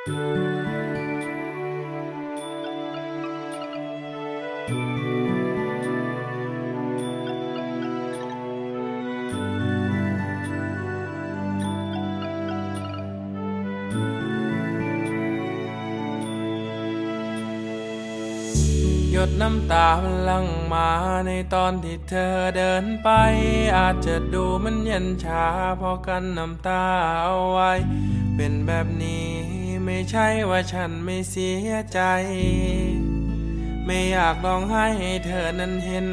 หยดน้ำตามันลังมาในตอนที่เธอเดินไป อาจจะดูมันเย็นชาเพอกันน้ำตาเอาไว้ เป็นแบบนี้ ไม่ใช่ว่าฉันไม่เสียใจ ไม่อยากร้องไห้ให้เธอนั้นเห็น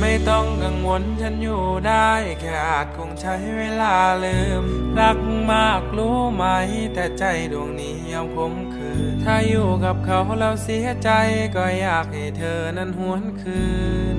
ไม่ต้องกังวลฉันอยู่ได้ แค่อาจคงใช้เวลาลืม รักมากรู้ไหม แต่ใจดวงนี้ยังคมคืนถ้าอยู่กับเขาแล้วเสียใจก็อยากให้เธอนั้นหวนคืน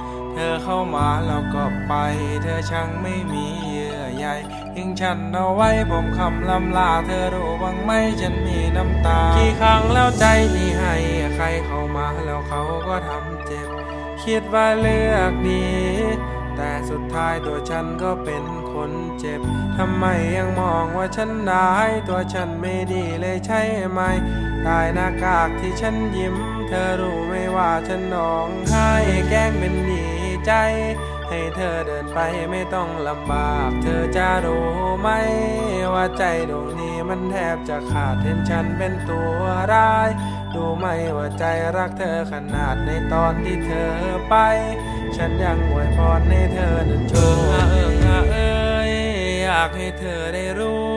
เธอเข้ามาแล้วก็ไป เธอช่างไม่มีเยื่อใยทิ้งฉันเอาไว้ผมคำลำลา เธอรู้บ้างไหมฉันมีน้ำตา กี่ครั้งแล้วใจที่ให้ ใครเข้ามาแล้วเขาก็ทำเจ็บ คิดว่าเลือกดี แต่สุดท้ายตัวฉันก็เป็นคนเจ็บ ทำไมยังมองว่าฉันได้ายตัวฉันไม่ดีเลยใช่ไหมตายหน้ากากที่ฉันยิ้ม เธอรู้ไหมว่าฉันน้องไห้แกล้งเป็นดี ใจ ให้เธอเดินไปไม่ต้องลำบาก เธอจะรู้ไหม ว่าใจดวงนี้มันแทบจะขาดเห็นฉันเป็นตัวร้าย ดูไหมว่าใจรักเธอขนาดในตอนที่เธอไป ฉันยังอวยพรให้เธอนั้นโชคเอิงเอ้ยอยากให้เธอได้รู้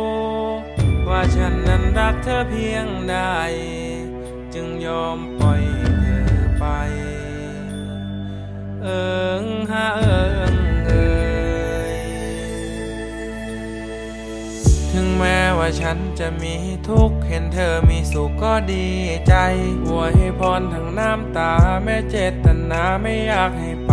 ว่าฉันนั้นรักเธอเพียงใดจึงยอมปล่อย ว่าฉันจะมีทุกข์เห็นเธอมีสุขก็ดีใจอวยพรทั้งน้ำตาแม้เจตนาไม่อยากให้ไป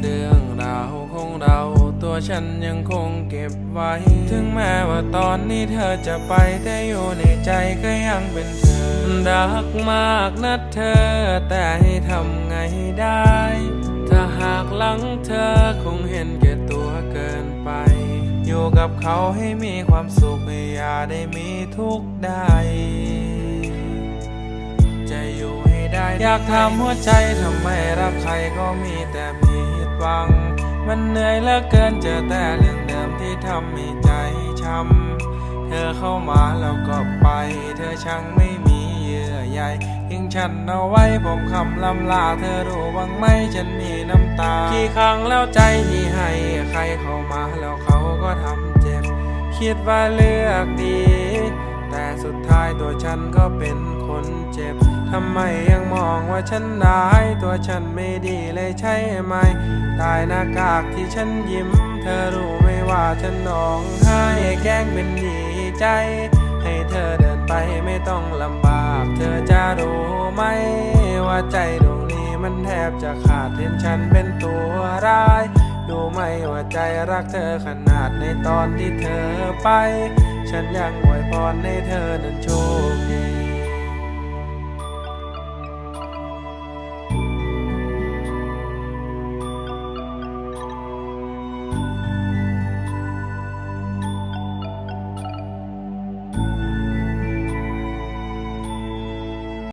เรื่องราวของเราตัวฉันยังคงเก็บไว้ ถึงแม้ว่าตอนนี้เธอจะไปแต่อยู่ในใจก็ยังเป็นเธอ รักมากนะเธอ แต่ให้ทำไงได้ ถ้าหากหลังเธอคงเห็นแก กับเขาให้มีความสุขอย่าได้มีทุกข์ใดจะอยู่ให้ได้ อยากถามหัวใจทำไมรักใครก็มีแต่ผิดหวัง มันเหนื่อยเหลือเกินเจอแต่เรื่องเดิมที่ทำให้ใจช้ำเธอเข้ามาแล้วก็ไป เธอช่างไม่มีเยื่อใยทิ้งฉันเอาไว้ผมคำลำลา เธอรู้บ้างไหมฉันมีน้ำตา กี่ครั้งแล้วใจที่ให้ ใครเข้ามาแล้วเขาก็ทำเจ็บ คิดว่าเลือกดี แต่สุดท้ายตัวฉันก็เป็นคนเจ็บ ทำไมยังมองว่าฉันได้ายตัวฉันไม่ดีเลยใช่ไหม ตายหน้ากากที่ฉันยิ้ม เธอรู้ไหมว่าฉันน้องไห้แกล้งเป็นดีใจ ให้เธอเดินไปไม่ต้องลำบาก เธอจะรู้ไหมว่าใจดวงนี้มันแทบจะขาดเห็นฉันเป็นตัวร้าย ดูไหมว่าใจรักเธอขนาดในตอนที่เธอไป ฉันยังอวยพรให้เธอนั้นโชคดี